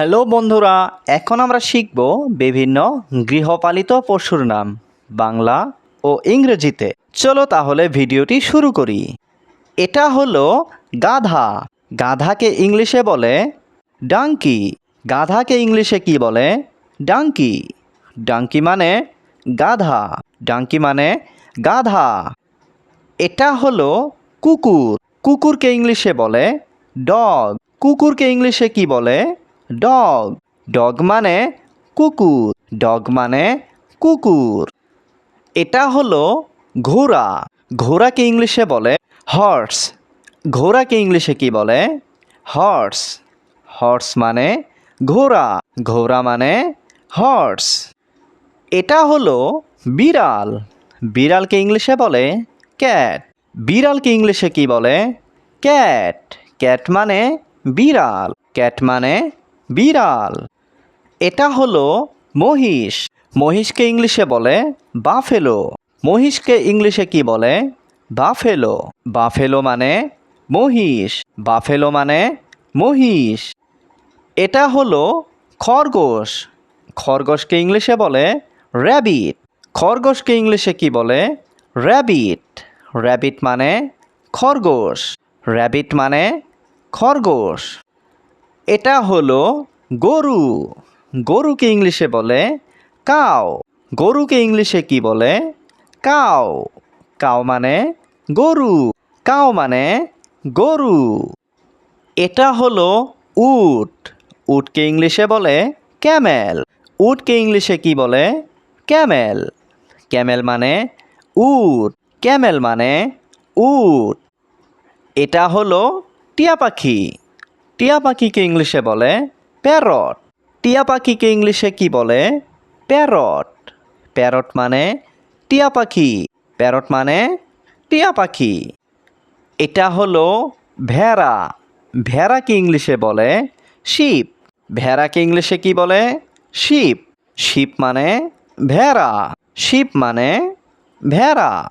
Hello বন্ধুরা, এখন আমরা শিখব বিভিন্ন গৃহপালিত পশুর নাম, বাংলা ও ইংরেজিতে। চলো তাহলে ভিডিওটি শুরু করি। এটা হলো গাধা। গাধাকে ইংলিশে বলে ডাঙ্কি। গাধাকে ইংলিশে কি বলে? ডাঙ্কি। ডাঙ্কি মানে গাধা। ডাঙ্কি মানে গাধা। এটা হলো কুকুর। কুকুরকে ইংলিশে বলে ডগ। কুকুরকে ইংলিশে কি বলে? ডগ। ডগ মানে কুকুর। ডগ মানে কুকুর। এটা হলো ঘোড়া। ঘোড়াকে ইংলিশে বলে হর্স ঘোড়াকে ইংলিশে কি বলে? হর্স হর্স মানে ঘোড়া। ঘোড়া মানে হর্স এটা হলো বিড়াল। বিড়ালকে ইংলিশে বলে ক্যাট বিড়ালকে ইংলিশে কি বলে? ক্যাট ক্যাট মানে বিড়াল। ক্যাট মানে বিড়াল। এটা হলো মহিষ। মহিষকে ইংলিশে বলে বাফেলো। মহিষকে ইংলিশে কি বলে? বাফেলো। বাফেলো মানে মহিষ। বাফেলো মানে মহিষ। এটা হলো খরগোশ। খরগোশকে ইংলিশে বলে র্যাবিট। খরগোশকে ইংলিশে কি বলে? র্যাবিট। র্যাবিট মানে খরগোশ। র্যাবিট মানে খরগোশ। এটা হলো গরু। গরুকে ইংলিশে বলে কাও। গরুকে ইংলিশে কি বলে? কাও। কাও মানে গরু। কাও মানে গরু। এটা হলো উট। উটকে ইংলিশে বলে ক্যামেল। উটকে ইংলিশে কি বলে? ক্যামেল। ক্যামেল মানে উট। ক্যামেল মানে উট। এটা হলো টিয়া পাখি। টিয়া পাখিকে ইংলিশে বলে প্যারট। টিয়া পাখিকে ইংলিশে কি বলে? প্যারট। প্যারট মানে টিয়া পাখি। প্যারট মানে টিয়া পাখি। এটা হলো ভেড়া। ভেড়াকে ইংলিশে বলে শিপ। ভেড়াকে ইংলিশে কি বলে? শিপ। শিপ মানে ভেড়া। শিপ মানে ভেড়া।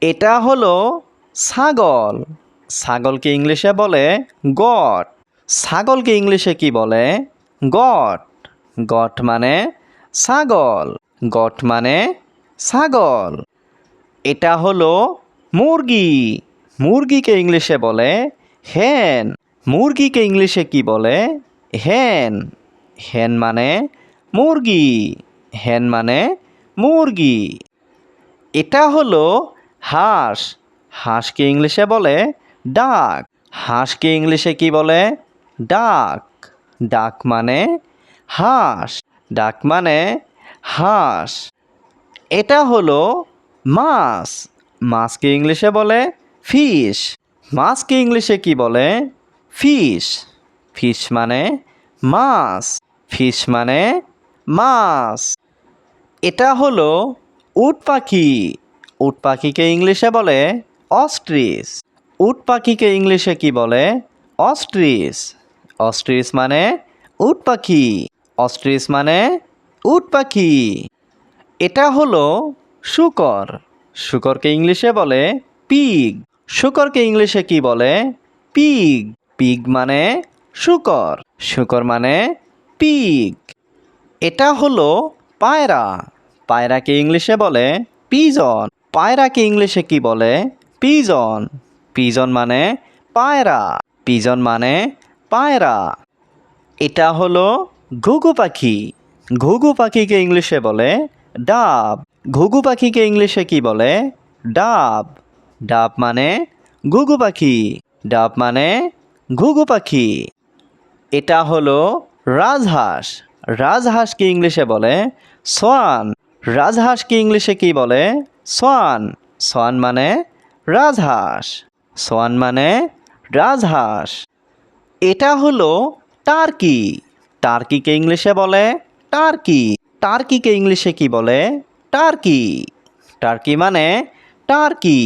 এটা হলো ছাগল। ছাগলকে ইংলিশে বলে গট ছাগলকে ইংলিশে কি বলে? গট। গট মানে ছাগল। গট মানে ছাগল। এটা হলো মুরগি। মুরগিকে ইংলিশে বলে হেন মুরগিকে ইংলিশে কি বলে? হেন হেন মানে মুরগি। হেন মানে মুরগি। এটা হলো হাঁস। হাঁসকে ইংলিশে বলে ডাক। হাঁসকে ইংলিশে কি বলে? ডাক। ডাক মানে হাঁস। ডাক মানে হাঁস। এটা হলো মাছ। মাছকে ইংলিশে বলে ফিশ। মাছকে ইংলিশে কি বলে? ফিশ। ফিশ মানে মাছ। ফিশ মানে মাছ। এটা হলো উট পাখি। উট পাখিকে ইংলিশে বলে অস্ট্রিচ। উট পাখিকে ইংলিশে কি বলে? অস্ট্রিচ। অস্ট্রিচ মানে উট পাখি। অস্ট্রিচ মানে উট পাখি। এটা হলো শুকর। শুকরকে ইংলিশে বলে পিগ। শুকরকে ইংলিশে কি বলে? পিগ। পিগ মানে শুকর। শুকর মানে পিগ। এটা হলো পায়রা। পায়রাকে ইংলিশে বলে পিজন। পায়রাকে ইংলিশে কি বলে? পিজন। পিজন মানে পায়রা। পিজন মানে পায়রা। এটা হলো ঘুঘু পাখি। ঘুঘু পাখিকে ইংলিশে বলে ডাব। ঘুঘু পাখিকে ইংলিশে কি বলে? ডাব। ডাব মানে ঘুঘু পাখি। ডাব মানে ঘুঘু পাখি। এটা হলো রাজহাঁস। রাজহাঁসকে ইংলিশে বলে সোয়ান। রাজহাঁসকে ইংলিশে কি বলে? সোয়ান। সোয়ান মানে রাজহাঁস। সোয়ান মানে রাজহাঁস। এটা হলো টার্কি। টার্কিকে ইংলিশে বলে টার্কি। টার্কিকে ইংলিশে কি বলে? টার্কি। টার্কি মানে টার্কি।